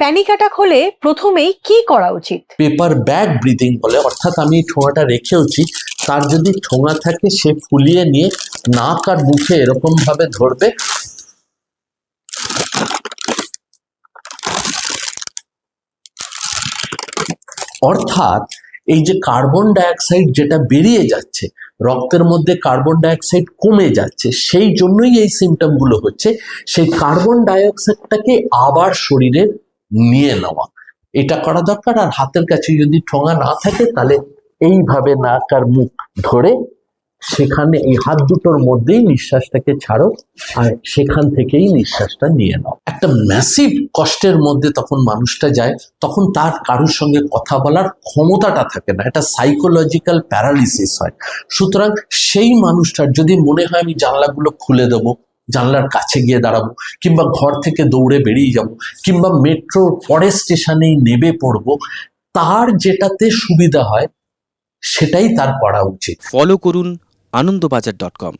Panic attack হলে প্রথমেই কি করা উচিত? পেপার ব্যাগ ব্রিদিং বলে, অর্থাৎ আমি ঠোঙাটা রেখেওছি তার যদি ঠোঙা থাকে সে ফুলিয়ে নিয়ে নাক আর মুখে এরকম ভাবে ধরবে। অর্থাৎ এই যে কার্বন ডাইঅক্সাইড যেটা বেরিয়ে যাচ্ছে, রক্তের মধ্যে কার্বন ডাইঅক্সাইড কমে যাচ্ছে, সেই জন্যই এই সিমটমগুলো হচ্ছে। সেই কার্বন ডাইঅক্সাইডটাকে আবার শরীরে নিয়ে নেওয়া। এটা করা দরকার আর হাতের কাছে যদি ঠোঙা না থাকে তাহলে এইভাবে নাক আর মুখ ধরে সেখানে এই হাত দুটোর মধ্যেই নিঃশ্বাসটাকে ছাড়ো আর সেখান থেকেই নিঃশ্বাসটা নিয়ে নাও। একটা ম্যাসিভ কষ্টের মধ্যে তখন মানুষটা যায়, তখন তার কারোর সঙ্গে কথা বলার ক্ষমতাটা থাকে না। এটা সাইকোলজিক্যাল প্যারালিসিস হয়। সুতরাং সেই মানুষটার যদি মনে হয় আমি জানলাগুলো খুলে দেবো জানলার কাছে গিয়ে দাঁড়াবো, কিংবা ঘর থেকে দৌড়ে বেরিয়ে যাব, কিংবা মেট্রো পরের স্টেশনেই নেবে পড়ব, তার যেটাতে সুবিধা হয় সেটাই তার করা উচিত। ফলো করুন আনন্দবাজার ডট কম